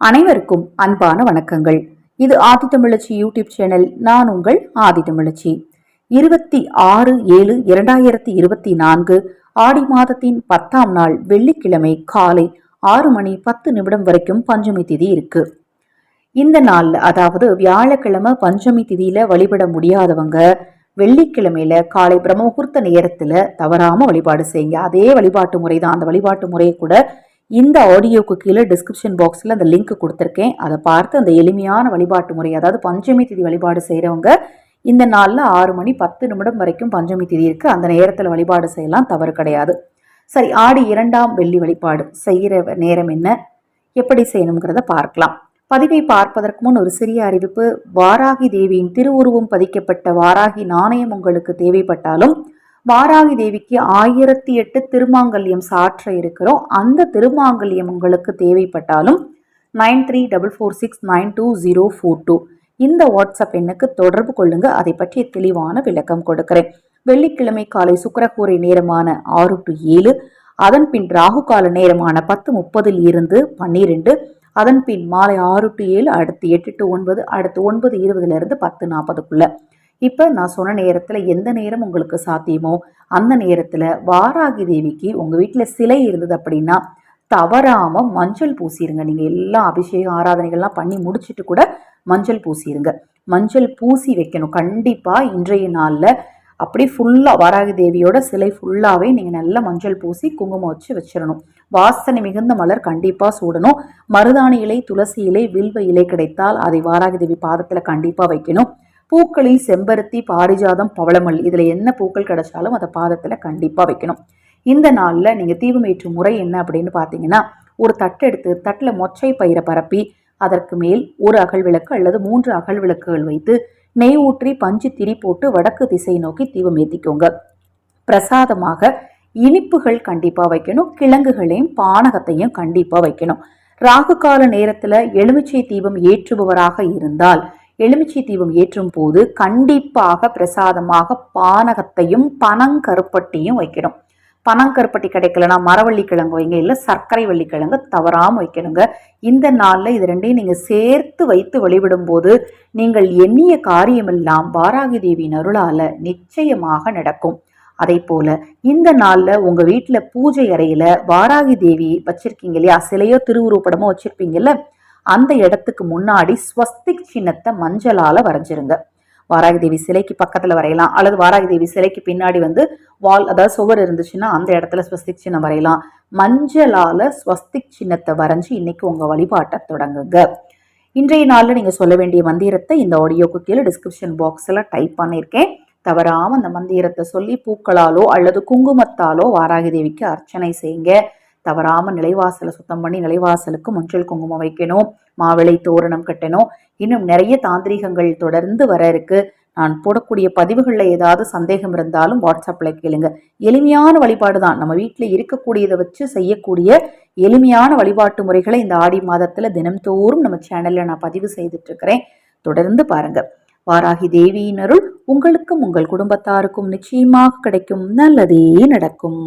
அனைவருக்கும் அன்பான வணக்கங்கள். இது ஆதித்தமிழச்சி யூடியூப் சேனல் நான் உங்கள் ஆதித்தமிழச்சி இருபத்தி ஆறு ஏழு இரண்டாயிரத்தி இருபத்தி நான்கு ஆடி மாதத்தின் பத்தாம் நாள் வெள்ளிக்கிழமை காலை ஆறு மணி பத்து நிமிடம் வரைக்கும் பஞ்சமி திதி இருக்கு. இந்த நாள்ல அதாவது வியாழக்கிழமை பஞ்சமி திதியில வழிபட முடியாதவங்க வெள்ளிக்கிழமையில காலை பிரம்மமுகூர்த்த நேரத்துல தவறாம வழிபாடு செய்யுங்க. அதே வழிபாட்டு முறை தான் அந்த வழிபாட்டு முறையை கூட இந்த ஆடியோக்கு கீழே டிஸ்கிரிப்ஷன் பாக்ஸில் அந்த லிங்க் கொடுத்துருக்கேன். அதை பார்த்து அந்த எளிமையான வழிபாட்டு முறை அதாவது பஞ்சமி திதி வழிபாடு செய்கிறவங்க இந்த நாளில் ஆறு மணி பத்து நிமிடம் வரைக்கும் பஞ்சமி திதி இருக்குது அந்த நேரத்தில் வழிபாடு செய்யலாம் தவறு கிடையாது. சரி ஆடி இரண்டாம் வெள்ளி வழிபாடு செய்கிற நேரம் என்ன? எப்படி செய்யணுங்கிறத பார்க்கலாம். பதிவை பார்ப்பதற்கு முன் ஒரு சிறிய அறிவிப்பு. வாராகி தேவியின் திருவுருவம் பதிக்கப்பட்ட வாராகி நாணயம் உங்களுக்கு தேவைப்பட்டாலும் வாராகி தேவிக்கு ஆயிரத்தி எட்டு திருமாங்கல்யம் சாற்ற இருக்கிறோம். அந்த திருமாங்கல்யம் உங்களுக்கு தேவைப்பட்டாலும் nine three double four six nine two zero four two. இந்த வாட்ஸ்அப் எண்ணுக்கு தொடர்பு கொள்ளுங்க. அதை பற்றிய தெளிவான விளக்கம் கொடுக்கிறேன். வெள்ளிக்கிழமை காலை சுக்கரக்கூரை நேரமான ஆறு டு ஏழு அதன் பின் ராகு கால நேரமான பத்து முப்பதில் இருந்து பன்னிரெண்டு அதன் பின் மாலை ஆறு டு ஏழு அடுத்து எட்டு டு ஒன்பது அடுத்து ஒன்பது இருபதுல இருந்து பத்து நாற்பதுக்குள்ள. இப்போ நான் சொன்ன நேரத்தில் எந்த நேரம் உங்களுக்கு சாத்தியமோ அந்த நேரத்தில் வாராகி தேவிக்கு உங்கள் வீட்டில் சிலை இருந்தது அப்படின்னா தவறாமல் மஞ்சள் பூசிடுங்க நீங்கள் எல்லா அபிஷேகம் ஆராதனைகள்லாம் பண்ணி முடிச்சுட்டு கூட மஞ்சள் பூசிடுங்க மஞ்சள் பூசி வைக்கணும். கண்டிப்பாக இன்றைய நாளில் அப்படி ஃபுல்லாக வாராகி தேவியோட சிலை ஃபுல்லாகவே நீங்கள் நல்லா மஞ்சள் பூசி குங்குமம் வச்சு வச்சிடணும். வாசனை மிகுந்த மலர் கண்டிப்பாக சூடணும். மருதாணி இலை துளசி இலை வில்வ இலை கிடைத்தால் அதை வாராகி தேவி பாதத்தில் கண்டிப்பாக வைக்கணும். பூக்களில் செம்பருத்தி பாரிஜாதம் பவளமல் இதில் என்ன பூக்கள் கிடைச்சாலும் அதை பாதத்தில் கண்டிப்பாக வைக்கணும். இந்த நாளில் நீங்கள் தீபம் ஏற்றும் முறை என்ன அப்படின்னு பார்த்தீங்கன்னா ஒரு தட்டு எடுத்து தட்டில் மொச்சை பயிரை பரப்பி அதற்கு மேல் ஒரு அகல் விளக்கு அல்லது மூன்று அகல் விளக்குகள் வைத்து நெய் ஊற்றி பஞ்சு திரி போட்டு வடக்கு திசை நோக்கி தீபம் ஏற்றிக்கோங்க பிரசாதமாக இனிப்புகள் கண்டிப்பாக வைக்கணும். கிழங்குகளையும் பானகத்தையும் கண்டிப்பாக வைக்கணும். ராகு கால நேரத்தில் எலுமிச்சை தீபம் ஏற்றுபவராக இருந்தால் எலுமிச்சை தீபம் ஏற்றும் போது கண்டிப்பாக பிரசாதமாக பானகத்தையும் பனங்கருப்பட்டியும் வைக்கணும். பனங்கருப்பட்டி கிடைக்கலனா மரவள்ளி கிழங்கு வைங்க இல்லை சர்க்கரை வள்ளி கிழங்கு தவறாமல் வைக்கணுங்க. இந்த நாளில் இது ரெண்டையும் நீங்கள் சேர்த்து வைத்து வழிபடும் போது நீங்கள் எண்ணிய காரியமெல்லாம் வாராகி தேவியின் அருளால் நிச்சயமாக நடக்கும். அதே போல இந்த நாளில் உங்கள் வீட்டில் பூஜை அறையில் வாராகி தேவி வச்சிருக்கீங்க இல்லையா? சிலையோ திருவுருவப்படமோ வச்சிருப்பீங்கல்ல? அந்த இடத்துக்கு முன்னாடி ஸ்வஸ்திக் சின்னத்தை மஞ்சளால வரைஞ்சிருங்க. வாராகி தேவி சிலைக்கு பக்கத்துல வரையலாம். அல்லது வாராகி தேவி சிலைக்கு பின்னாடி வந்து வால் அதாவது சுவர் இருந்துச்சுன்னா அந்த இடத்துல ஸ்வஸ்திக் சின்னம் வரையலாம். மஞ்சளால ஸ்வஸ்திக் சின்னத்தை வரைஞ்சி இன்னைக்கு உங்க வழிபாட்டை தொடங்குங்க. இன்றைய நாளில் நீங்கள் சொல்ல வேண்டிய மந்திரத்தை இந்த ஆடியோக்கு கீழே டிஸ்கிரிப்ஷன் பாக்ஸில் டைப் பண்ணியிருக்கேன். தவறாமல் அந்த மந்திரத்தை சொல்லி பூக்களாலோ அல்லது குங்குமத்தாலோ வாராகி தேவிக்கு அர்ச்சனை செய்யுங்க. தவறாமல் நிலைவாசலை சுத்தம் பண்ணி நிலைவாசலுக்கு மஞ்சள் குங்குமம் வைக்கணும் மாவிளை தோரணம் கட்டணும். இன்னும் நிறைய தாந்திரிகங்கள் தொடர்ந்து வர இருக்கு. நான் போடக்கூடிய பதிவுகளில் ஏதாவது சந்தேகம் இருந்தாலும் வாட்ஸ்அப்பில் கேளுங்க. எளிமையான வழிபாடு தான். நம்ம வீட்டில் இருக்கக்கூடியதை வச்சு செய்யக்கூடிய எளிமையான வழிபாட்டு முறைகளை இந்த ஆடி மாதத்தில் தினம்தோறும் நம்ம சேனலில் நான் பதிவு செய்துட்ருக்கிறேன் தொடர்ந்து பாருங்கள் வாராகி தேவியினருள் உங்களுக்கும் உங்கள் குடும்பத்தாருக்கும் நிச்சயமாக கிடைக்கும். நல்லதே நடக்கும்.